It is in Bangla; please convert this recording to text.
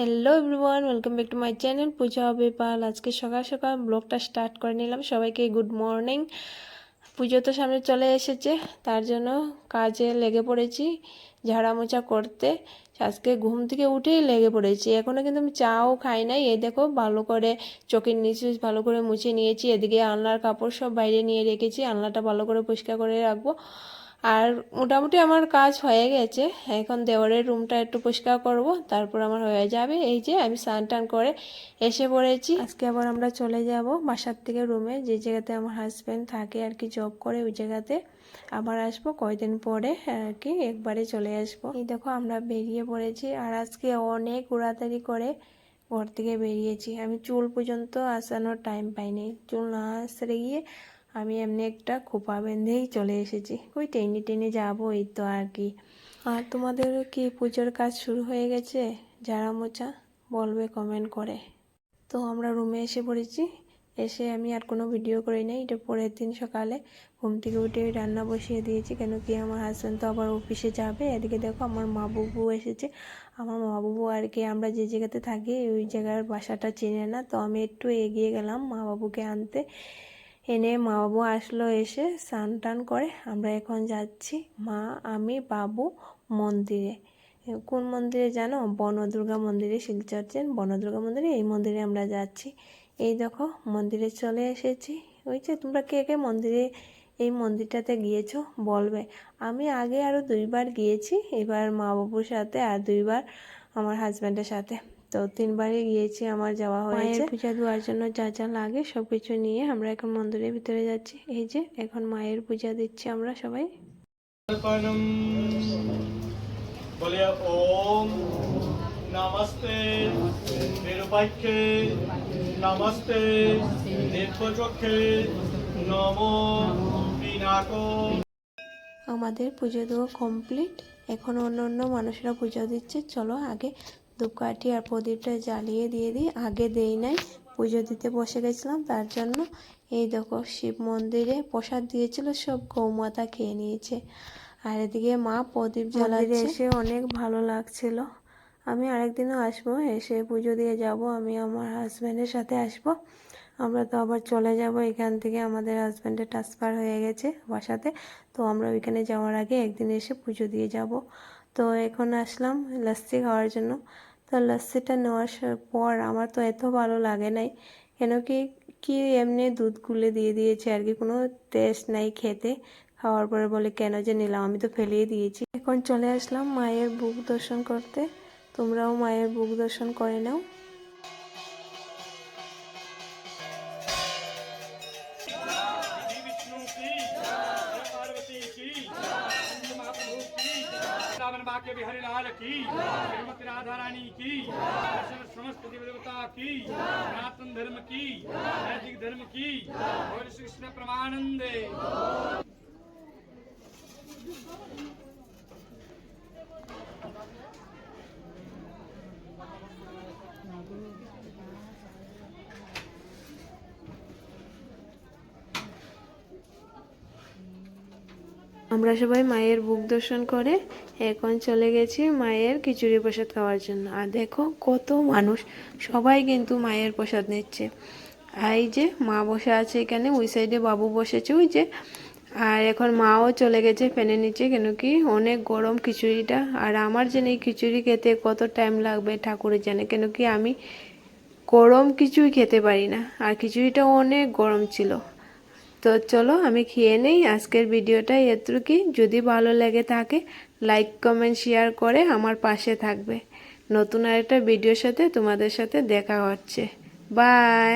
Hello everyone welcome back to my channel Puja হবে পাল আজকে সকাল সকাল ব্লগটা স্টার্ট করে নিলাম। সবাইকে গুড মর্নিং পুজো তো সামনে চলে এসেছে, তার জন্য কাজে লেগে পড়েছি ঝাড়া মোছা করতে। আজকে ঘুম থেকে উঠেই লেগে পড়েছি এখনও কিন্তু আমি চাও খাই নাই। এই দেখো, ভালো করে চোখের নিচে ভালো করে মুছে নিয়েছি, এদিকে আলনার কাপড় সব বাইরে নিয়ে রেখেছি, আলনাটা ভালো করে পরিষ্কার করে রাখব। আর মোটামুটি আমার কাজ হয়ে গেছে। এখন দেওয়ারের রুমটা একটু পরিষ্কার করব, তারপর আমার হয়ে যাবে। এই যে আমি স্নান টান করে এসে পড়েছি। আজকে আবার আমরা চলে যাব বাসার থেকে রুমে। যে জায়গাতে আমার হাজব্যান্ড থাকে আর কি জব করে, ওই জায়গাতে আবার আসব। কয়দিন পরে আর কি একবারে চলে আসব। এই দেখো আমরা বেরিয়ে পড়েছি। আর আজকে অনেক উড়াতাড়ি করে ঘর থেকে বেরিয়েছি। আমি চুল পর্যন্ত আসানোর টাইম পাইনি। চুল না আসতে গিয়ে আমি এমনি একটা খোপা বেঁধেই চলে এসেছি। ওই টেনে টেনে যাব, এই তো আর কি। আর তোমাদের কি পুজোর কাজ শুরু হয়ে গেছে? যারা মোচা বলবে কমেন্ট করে। তো আমরা রুমে এসে পড়েছি। এসে আমি আর কোনো ভিডিও করি নাই। এটা পরের দিন সকালে ঘুম থেকে উঠে রান্না বসিয়ে দিয়েছি। কেন কি আমার হাজব্যান্ড তো আবার অফিসে যাবে। এদিকে দেখো আমার মা বুবু এসেছে। আমার মা বাবু আর কি আমরা যে জায়গাতে থাকি, ওই জায়গার বাসাটা চেনে না। তো আমি একটু এগিয়ে গেলাম মা বাবুকে আনতে। এনে মা বাবু আসলো এসে স্নান টান করে। আমরা এখন যাচ্ছি মা, আমি, বাবু মন্দিরে। কোন মন্দিরে জানো? বনদুর্গা মন্দিরে শিলচর্চের বনদুর্গা মন্দিরে এই মন্দিরে আমরা যাচ্ছি। এই দেখো, মন্দিরে চলে এসেছি। ওই যে তোমরা কে কে মন্দিরে, এই মন্দিরটাতে গিয়েছো বলবে। আমি আগে আরও দুইবার গিয়েছি, এবার মা বাবুর সাথে আর দুইবার আমার হাজব্যান্ডের সাথে। তো তিনবারে গিয়েছি আমার যাওয়া হয়েছে। পূজা দেওয়ার জন্য যা যা লাগে সব কিছু নিয়ে আমরা এখন মন্দিরের ভিতরে যাচ্ছি। এই যে এখন মায়ের পূজা দিচ্ছি আমরা সবাই। নমস্তে নিরুপাক্ষে নমস্তে আমাদের পুজো দেওয়া কমপ্লিট এখন অন্য অন্য মানুষরা পুজো দিচ্ছে। চলো আগে ধূপকাঠি আর প্রদীপটা জ্বালিয়ে দিয়ে দিই। আগে দেই নাই পুজো দিতে বসে গেছিলাম তার জন্য এই দেখো শিব মন্দিরে প্রসাদ দিয়েছিল সব গৌমাতা খেয়ে নিয়েছে। আর এদিকে মা প্রদীপ জ্বালাতে এসে অনেক ভালো লাগছিল। আমি আরেকদিনও আসব এসে পুজো দিয়ে যাব আমি আমার হাজব্যান্ডের সাথে আসব। আমরা তো আবার চলে যাব এখান থেকে আমাদের হাজব্যান্ডের ট্রান্সফার হয়ে গেছে বাসাতে। তো আমরা ওইখানে যাওয়ার আগে একদিন এসে পুজো দিয়ে যাব। তো এখন আসলাম লস্যি খাওয়ার জন্য। তো লস্যিটা নেওয়ার পর আমার তো এত ভালো লাগে নাই। কেন কি কি এমনি দুধ গুলে দিয়ে দিয়েছে আর কি, কোনো টেস্ট নাই খেতে। খাওয়ার পরে বলে, কেন যে নিলাম, আমি তো ফেলিয়ে দিয়েছি। এখন চলে আসলাম মায়ের বুক দর্শন করতে। তোমরাও মায়ের বুক দর্শন করে নাও। बाके बिहारी लाल की। श्रीमती राधा रानी की समस्त देव देवता की। सनातन धर्म की। वैदिक धर्म की। और श्री कृष्ण प्रमानंदे। আমরা সবাই মায়ের বুক দর্শন করে এখন চলে গেছি মায়ের খিচুড়ি প্রসাদ খাওয়ার জন্য। আর দেখো কত মানুষ, সবাই কিন্তু মায়ের প্রসাদ নিচ্ছে। আর এই যে মা বসে আছে এখানে, ওই সাইডে বাবু বসেছে, ওই যে। আর এখন মাও চলে গেছে ফ্যানের নিচে, কেন কি অনেক গরম খিচুড়িটা। আর আমার যেন এই খিচুড়ি খেতে কত টাইম লাগবে ঠাকুরের জানে, কেন কি আমি গরম কিছুই খেতে পারি না। আর খিচুড়িটাও অনেক গরম ছিল। তো চলো আমি খেয়ে নেই। আজকের ভিডিওটা এতটুকুই। যদি ভালো লেগে থাকে লাইক কমেন্ট শেয়ার করে আমার পাশে থাকবে। নতুন আরেকটা ভিডিওর সাথে তোমাদের সাথে দেখা হচ্ছে। বাই